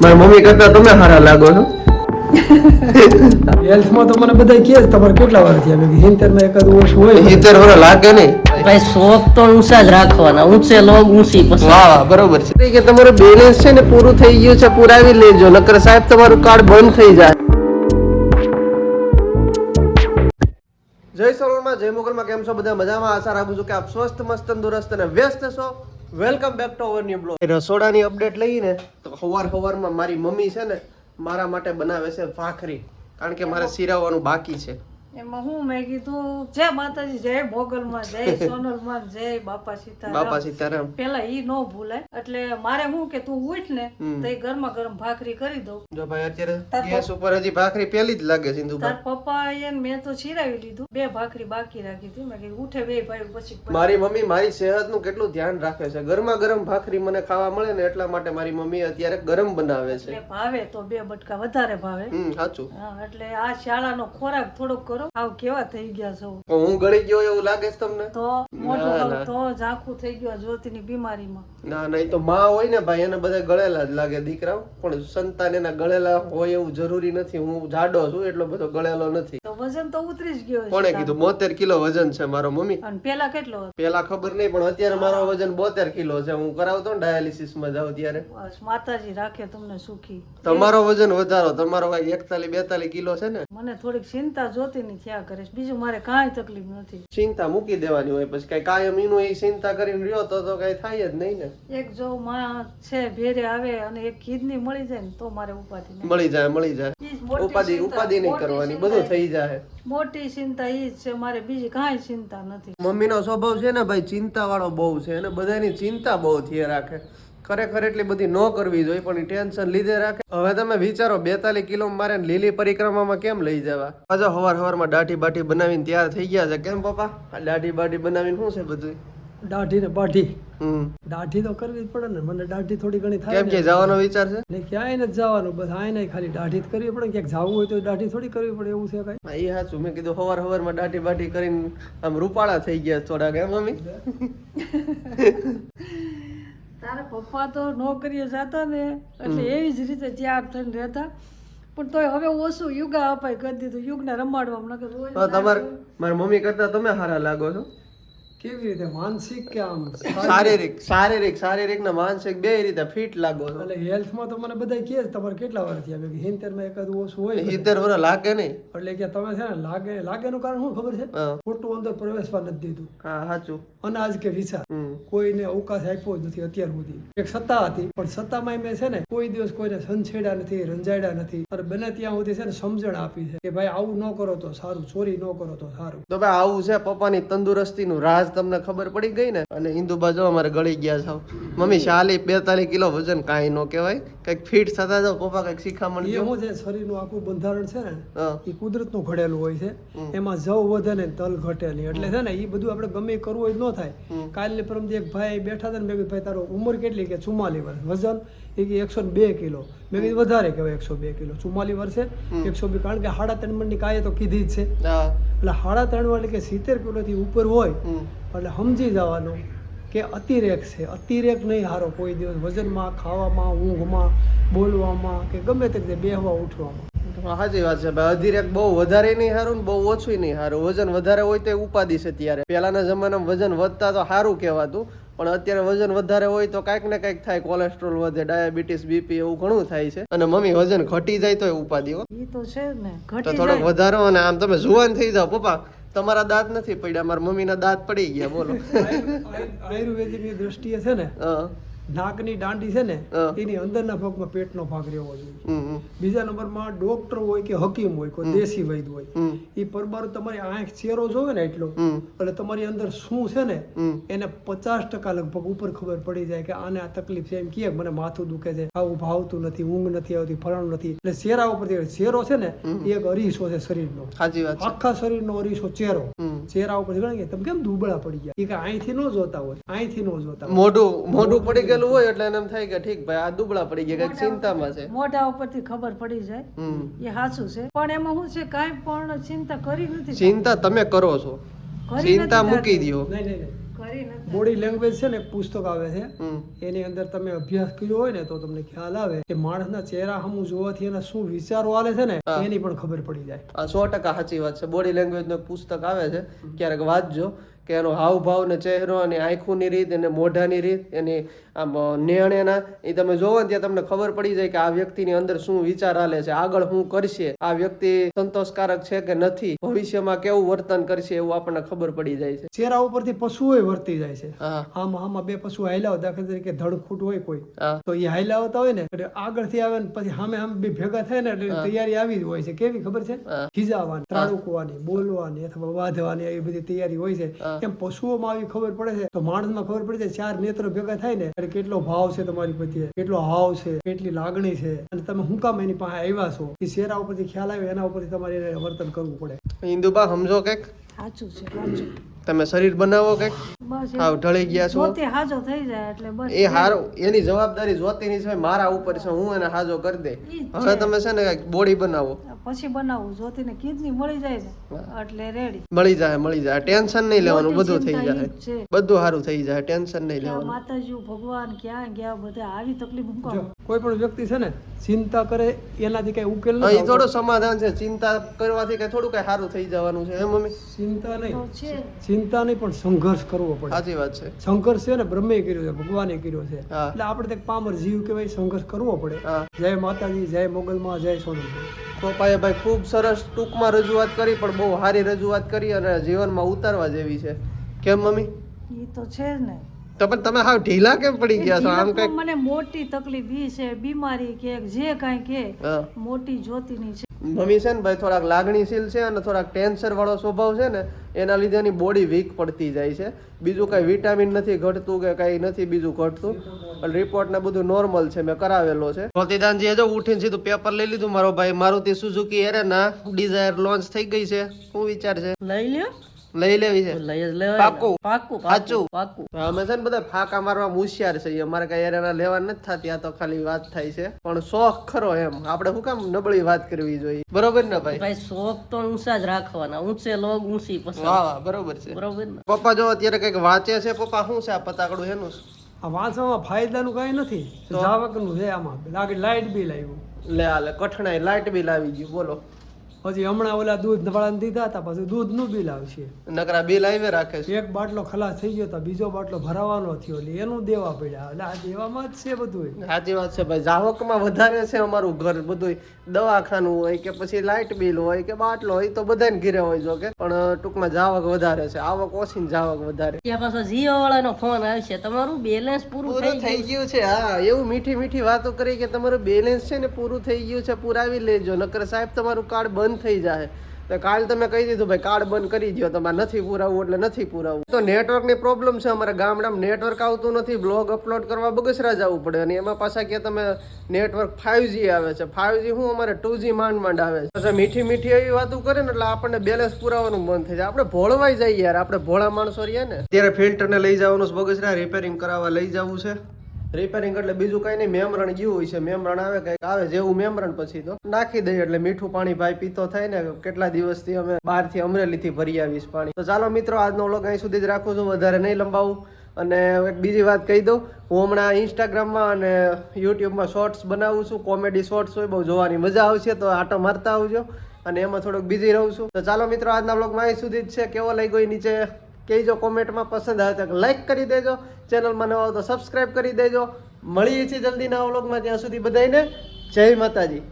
મારી મમ્મી કરતા તમે સારા લાગો છો? હેલ્થમાં તો મને બધા કહે તમારે કેટલા વાર થયા? કે હિંતેરમાં એકાદ વર્ષ હોય. સિત્તેર વર્ષ લાગે નહીં. ભાઈ શોખ તો ઊંચા જ રાખવાના. ઊંચે લોગ ઊંચી પછી. વાહ વાહ બરોબર છે. કે તમારું બેલેન્સ છે ને પૂરું થઈ ગયું છે પુરાવી લેજો. નકર સાહેબ તમારું કાર્ડ બંધ થઈ જાય. જય સોનલમાં જય મોગલમાં કેમ છો? બધા મજામાં? આશા રાખું છું કે આપ સ્વસ્થ મસ્ત તંદુરસ્ત અને વ્યસ્ત છો. Welcome back to our new blog રસોડાની અપડેટ લઈને તો સવાર હવારમાં મારી મમ્મી છે ને મારા માટે બનાવે છે ભાખરી. કારણ કે મારે સિરાવવાનું બાકી છે. એમાં હું મેં કીધું જય માતાજી જય મોગલમાં જય સોનલમાં જય બાપા સીતારામ. બાપા સીતારામ. પેલા ઈ નો ભૂલાય એટલે મારે હું કે તું ઉઠ ને. તો ગરમા ગરમ ભાખરી કરી દઉં. જો ભાઈ અત્યારે ગેસ ઉપર હજી ભાખરી પેલી જ લાગે તાર પપ્પા એ મેં તો છીરાવી લીધું. બે ભાખરી બાકી રાખી હતી. મેં કીધું ઉઠે બે ભાઈ પછી મારી મમ્મી મારી સેહતનું કેટલું ધ્યાન રાખે છે. ગરમા ગરમ ભાખરી મને ખાવા મળે ને એટલા માટે મારી મમ્મી અત્યારે ગરમ બનાવે છે. ભાવે તો બે બટકા વધારે ભાવે. સાચું. એટલે આ શાળાનો ખોરાક થોડોક કરો. આવ કેવા થઈ ગયા છો? હું ગળી ગયો એવું લાગે છે તમને? તો મોટું. તો ઝાંખું થઈ ગયો જ્યોતિની બીમારીમાં. ના નહીં તો માં હોય ને ભાઈ એને બધા ગળેલા જ લાગે દીકરા પણ સંતાન એના ગળેલા હોય એવું જરૂરી નથી. હું જાડો છું એટલો બધો ગળેલો નથી. તો વજન તો ઉતરી જ ગયો કોણે કીધું? બોતેર કિલો વજન છે મારો મમ્મી. અને પેલા કેટલો પેલા ખબર નહીં પણ અત્યારે મારો વજન બોતેર કિલો છે. હું કરાવતો ને ડાયાલિસિસમાં જાઉં ત્યારે. માતાજી રાખે તમને સુખી. તમારો વજન વધારો. તમારો કઈ એકતાલીસ બેતાલીસ કિલો છે ને. મને થોડીક ચિંતા જોતી ની થયા કરે છે. બીજું મારે કાંઈ તકલીફ નથી. ચિંતા મૂકી દેવાની હોય પછી કઈ કાયમ એનું એ ચિંતા કરીને રહ્યો તો તો કઈ થાય જ નહીં ને. એક જો માં છે ભેરે આવે અને એક કિડની મળી જાય ને તો મારે ઉપાધિ મળી જાય મળી જાય. ઉપાધિ ઉપાધિ નહીં કરવાની બધું થઈ જાય. મોટી ચિંતા એ જ છે મારે બીજી કાંઈ ચિંતા નથી. મમ્મીનો સ્વભાવ છે ને ભાઈ ચિંતા વાળો બહુ છે અને બધાની ચિંતા બહુ થયે રાખે. ખરેખર એટલી બધી ન કરવી જોઈએ પણ ટેન્શન લીધે રાખે. હવે તમે વિચારો બેતાલીસ કિલો મારે લીલી પરિક્રમામાં કેમ લઈ જવા? પાછા હવાર હવારમાં દાઢી બાટી બનાવીને તૈયાર થઈ ગયા છે. કેમ પપ્પા? આ દાઢી બાટી બનાવીને શું છે બધું દાઢી ને બાઢી. હમ. દાઢી તો કરવી જ પડે ને. મને દાઢી થોડી ઘણી થાય કેમ કે જવાનો વિચાર છે? ને ક્યાંય નથી જવાનું. બસ આય નહીં ખાલી દાઢી જ કરવી પડે ક્યાંક જવું હોય તો દાઢી થોડી કરવી પડે. એવું છે કઈ? એ સાચું. મેં કીધું હવાર હવારમાં દાઢી બાટી કરીને આમ રૂપાળા થઈ ગયા થોડા કેમ મમ્મી? તારા પપ્પા તો નોકરીએ જતા ને એટલે એવી જ રીતે તૈયાર થઈને રહેતા. પણ તોય હવે ઓછું યુગા અપાય કરી દીધું યુગને રમાડવા નકર તમારે મારી મમ્મી કરતા તમે સારા લાગો છો? કેવી રીતે? માનસિક કે આમ શારીરિક? શારીરિક શારીરિક ને માનસિક બે રીતે ફિટ લાગો એટલે હેલ્થમાં તો મને બધા કહે તમારે કેટલા વાર થયા? કે કીધું હિંતેરમાં એકાદ ઓછું હોય ને. વર્ષ લાગે નહીં. એટલે કે તમે છે ને લાગે લાગેનું કારણ શું ખબર છે? ખોટું અંદર પ્રવેશવા નથી દીધું. હા સાચું. અનાજ કે વિચાર હમ. કોઈને અવકાશ આપ્યો જ નથી અત્યાર સુધી. એક સત્તા હતી પણ સત્તામાં મેં છે ને કોઈ દિવસ કોઈને સંછેડ્યા નથી રંજાડ્યા નથી. અને બને ત્યાં સુધી છે ને સમજણ આપી છે કે ભાઈ આવું ન કરો તો સારું ચોરી ન કરો તો સારું. તો ભાઈ આવું છે પપ્પાની તંદુરસ્તી નું રાજ તમને ખબર પડી ગઈ ને? અને હિન્દુ બાજુ અમારે ગળી ગયા છો. મમ્મી ચાલી બેતાલીસ કિલો વજન કાંઈ ન કહેવાય. કંઈક ફિટ થતા જાવ પપ્પા કંઈક શીખામણ એ દો છે શરીરનું આખું બંધારણ છે ને એ કુદરતનું ઘડેલું હોય છે. એમાં જવ વધે ને તલ ઘટે નહીં. એટલે છે ને એ બધું આપણે ગમે કરવું હોય ન થાય. કાલે પરમ એક ભાઈ બેઠા હતા ને મેં કીધું ભાઈ તારો ઉંમર કેટલી? કે ચુમ્માલી વર્ષ. વજન એ કે એકસો બે કિલો. મેં કીધું વધારે કહેવાય એકસો બે કિલો. ચુમ્માલી વર્ષે એકસો બે. કારણ કે સાડા ત્રણ મણની કાંઈ તો કીધી જ છે. એટલે સાડા ત્રણ એટલે કે સિત્તેર કિલોથી ઉપર હોય એટલે સમજી જવાનું કે અતિરેક છે. અતિરેક નહીં હારો કોઈ દિવસ. વજનમાં ખાવામાં ઊંઘમાં બોલવામાં કે ગમે તે રીતે બેહવા ઉઠવામાં. સાચી વાત છે અધિરેક બહુ વધારે નહીં સારું ને બહુ ઓછું નહીં સારું વજન વધારે હોય તો એ ઉપાધિ છે ત્યારે. પહેલાના જમાનામાં વજન વધતા તો સારું કહેવાતું પણ અત્યારે વજન વધારે હોય તો કાંઈક ને કાંઈક થાય. કોલેસ્ટ્રોલ વધે ડાયાબિટીસ બીપી એવું ઘણું થાય છે. અને મમ્મી વજન ઘટી જાય તો ઉપાધિ એ તો છે ને. ઘટી થોડોક વધારો અને આમ તમે જુવાન થઈ જાઓ. પપ્પા તમારા દાંત નથી પડ્યા મારા મમ્મીના દાંત પડી ગયા બોલો. આયુર્વેદિકની દ્રષ્ટિએ છે ને હા, નાકની દાંડી છે ને એની અંદરના ભાગમાં પેટનો ભાગ રહેવો જોઈએ. બીજા નંબરમાં ડોક્ટર હોય કે હકીમ હોય કોઈ દેશી વૈદ હોય એ પરબાર તમારી આંખ ચેરો જોવે ને એટલો એટલે તમારી અંદર શું છે ને એને પચાસ ટકા લગભગ ઉપર ખબર પડી જાય કે આને આ તકલીફ છે. એમ કે મને માથું દુખે છે. આવું ભાવતું નથી ઊંઘ નથી આવતી ફલાણું નથી. એટલે ચહેરા ઉપરથી ચહેરો છે ને એ એક અરીસો છે શરીરનો. આખા શરીરનો અરીસો ચહેરો. ચહેરા ઉપર તમે કેમ દુબળા પડી ગયા? એ કે અહીંથી ન જોતા હોય. અહીંથી ન જોતા મોઢું મોઢું પડી ગયેલું હોય એટલે એને એમ થાય કે ઠીક ભાઈ આ દુબળા પડી ગયા કંઈક ચિંતામાં છે. મોઢા ઉપરથી ખબર પડી જાય. એ સાચું છે. પણ એમાં હું છે કાંઈ પણ ચિંતા કરી નથી ચિંતા તમે કરો છો. ચિંતા મૂકી દો બોડી લેંગ્વેજ છે ને એક પુસ્તક આવે છે. એની અંદર તમે અભ્યાસ કર્યો હોય ને તો તમને ખ્યાલ આવે કે માણસના ચહેરા સામું જોવાથી એના શું વિચારો આવે છે ને એની પણ ખબર પડી જાય. આ સો ટકા સાચી વાત છે. બોડી લેંગ્વેજનું પુસ્તક આવે છે. ક્યારેક વાંચજો. કે એનો હાવભાવ ને ચહેરો અને આંખોની રીત અને મોઢાની રીત એની આમ નેણેના એ તમે જોવો ને ત્યાં તમને ખબર પડી જાય કે આ વ્યક્તિની અંદર શું વિચાર હાલે છે આગળ શું કરશે આ વ્યક્તિ સંતોષકારક છે કે નથી ભવિષ્યમાં કેવું વર્તન કરશે એવું આપણને ખબર પડી જાય છે. ચહેરા ઉપરથી પશુઓ વર્તી જાય છે. આમ આમાં બે પશુ હાલ્યા હોય દાખલા તરીકે ધડખૂટ હોય કોઈ. તો એ આવતા હોય ને એટલે આગળથી આવે ને પછી સામે સામે બે ભેગા થાય ને એટલે તૈયારી આવી જ હોય છે. કેવી ખબર છે? ખીજાવાની ત્રાડુકવાની બોલવાની અથવા વાધવાની એવી બધી તૈયારી હોય છે. એમ પશુઓમાં આવી ખબર પડે છે? તો માણસમાં ખબર પડે છે ચાર નેત્રો ભેગા થાય ને એટલે કેટલો ભાવ છે તમારી પ્રત્યે? કેટલો હાવ છે? કેટલી લાગણી છે? અને તમે હું કામ એની પાસે આવ્યા છો? એ ચહેરા ઉપરથી ખ્યાલ આવે એના ઉપરથી તમારે વર્તન કરવું પડે. હિન્દુબા સમજો કંઈક? સાચું છે સાચું. તમે શરીર બનાવો કંઈક? હાવ ઢળી ગયા છો. હાજો થઈ જાય એટલે બસ એ હારો એની જવાબદારી જોતીની છે મારા ઉપર છે હું એને હાજો કરી દે. હવે તમે છે ને કંઈક બોડી બનાવો. પછી બનાવવું જોતીને કિડની મળી જાય ને એટલે રેડી મળી જાય મળી જાય. ટેન્શન નહીં લેવાનું બધું થઈ જાય. બધું સારું થઈ જાય ટેન્શન નહીં લેવાનું. માતાજી ભગવાન ક્યાં ગયા બધા આવી તકલીફ મૂકો કોઈ પણ વ્યક્તિ છે ને ચિંતા કરે એનાથી કઈ ઉકેલ નહીં નથી એ થોડું સમાધાન છે. ચિંતા કરવાથી કઈ થોડું કઈ સારું થઈ જવાનું છે એમ મમ્મી? ચિંતા નહીં. છે. ચિંતા નહીં પણ સંઘર્ષ કરવો પડે. સાચી વાત છે. સંઘર્ષ છે ને બ્રહ્મે કર્યો છે ભગવાને કર્યો છે. એટલે આપણે તે પામર જીવ કહેવાય સંઘર્ષ કરવો પડે. જય માતાજી જય મોગલમાં જય સોનલભાઈ પપ્પાએ ભાઈ ખૂબ સરસ ટૂંકમાં રજૂઆત કરી પણ બહુ સારી રજૂઆત કરી અને જીવનમાં ઉતારવા જેવી છે. કેમ મમ્મી? એ તો છે ને. તો પણ તમે હાવ ઢીલા કેમ પડી ગયા છો? આમ કઈ મને મોટી તકલીફ ઈ છે બીમારી કે જે કાઈ કે મોટી જ્યોતિની છે. મમ્મી છે ને ભાઈ થોડાક લાગણીશીલ છે અને થોડાક ટેન્શન વાળો સ્વભાવ છે ને એના લીધે એની બોડી વીક પડતી જાય છે. બીજું કઈ વિટામિન નથી ઘટતું કે કઈ નથી બીજું ઘટતું. રિપોર્ટ ને બધું નોર્મલ છે મેં કરાવેલો છે. જ્યોતિદાનજી જો ઉઠીને સીધું પેપર લઈ લીધું મારો ભાઈ. Maruti Suzuki Arena Dzire launch થઈ ગઈ છે. શું વિચાર છે? લઈ લ્યો. લઈ લેવી છે. લઈ જ લેવાય પાકું. પાકું સાચું. પાકું. અમે છે ને બધા ફાકા મારવા હોશિયાર છે અમારે કઈ એના લેવા નથી થતી. આ તો ખાલી વાત થાય છે. પણ શોખ ખરો એમ. આપણે શું કામ નબળી વાત કરવી જોઈએ? બરોબર ને ભાઈ? ભાઈ શોખ તો ઊંચા જ રાખવાના. ઊંચે લોગ ઊંચી પસંદ વાહ વાહ બરોબર છે. બરોબર ને? પપ્પા જો અત્યારે કંઈક વાંચે છે પપ્પા? શું છે આ પતાકડું એનું? આ વાંચવામાં ફાયદાનું કઈ નથી. જાવકનું છે આમાં. લાગે લાઇટ બિલ આવ્યું. લે આલે લે કઠણાઈ. લાઇટ બિલ આવી ગયું. બોલો. પછી હમણાં ઓલા દૂધ વાળાને દીધા હતા પછી દૂધનું બિલ આવશે. નકરા બિલ આવી રાખે છે. એક બાટલો ખલાસ થઈ ગયો તો બીજો બાટલો ભરાવાનો થયો એટલે એનું દેવા પડ્યા. એટલે આ દેવામાં જ છે બધું સાચી વાત છે ભાઈ જાવકમાં વધારે છે અમારું ઘર બધું દવાખાનું હોય કે પછી લાઇટ બિલ હોય કે બાટલો હોય તો બધાને ઘીરે હોય જો કે. પણ ટૂંકમાં જાવક વધારે છે આવક ઓછી ને જાવક વધારે. ત્યાં પાછો જીઓ વાળાનો ફોન આવશે તમારું બેલેન્સ પૂરું પૂરું થઈ થઈ ગયું છે હા એવું મીઠી મીઠી વાતો કરી કે તમારું બેલેન્સ છે ને પૂરું થઈ ગયું છે પુરાવી લેજો. નકર સાહેબ તમારું કાર્ડ બંધ થઈ જાય તો કાલ તમે કહી દીધું, ભાઈ, કાર્ડ બંધ કરી દો તમારે નથી પુરાવવું એટલે નથી પુરાવવું. તો નેટવર્કની પ્રોબ્લેમ છે અમારા ગામડામાં. નેટવર્ક આવતું નથી, બ્લોગ અપલોડ કરવા બગસરા જવું પડે અને એમાં પાછા કે તમે નેટવર્ક ફાઇવ આવે છે. ફાઇવ હું અમારે ટુ જી માંડ માંડ આવે છે. પછી મીઠી મીઠી એવી વાતો કરે ને એટલે આપણને બેલેન્સ પુરાવાનું બંધ થઈ જાય. આપણે ભોળવાઈ જઈએ યાર, આપણે ભોળા માણસો રહીએ ને. ત્યારે ફિલ્ટરને લઈ જવાનું બગસરા રિપેરિંગ કરાવવા લઈ જવું છે. રિપેરિંગ એટલે બીજું કઈ નહીં, મેમરણ ગયું હોય છે. મેમરણ આવે, કંઈક આવે, જેવું મેમરણ પછી તો નાખી દઈએ. એટલે મીઠું પાણી ભાઈ પીતો થાય ને, કેટલા દિવસથી અમે બહારથી અમરેલીથી ભરી આવીશ પાણી. તો ચાલો મિત્રો, આજનો વ્લોગ અહીં સુધી જ રાખું છું. વધારે નહીં લંબાવું. અને એક બીજી વાત કહી દઉં. હું હમણાં ઇન્સ્ટાગ્રામમાં અને યુટ્યુબમાં શોર્ટ્સ બનાવું છું. કોમેડી શોર્ટ્સ હોય, બહુ જોવાની મજા આવશે, તો આટો મારતા આવજો. અને એમાં થોડોક બિઝી રહું છું. તો ચાલો મિત્રો, આજના વ્લોગમાં અહીં સુધી જ છે. કેવો લઈ ગયો નીચે કહેજો કોમેન્ટમાં પસંદ આવે તો લાઇક કરી દેજો. ચેનલમાં નવા આવો તો સબસ્ક્રાઈબ કરી દેજો. મળીએ છીએ જલ્દી નવા વ્લોગમાં. ત્યાં સુધી બધાને જય માતાજી.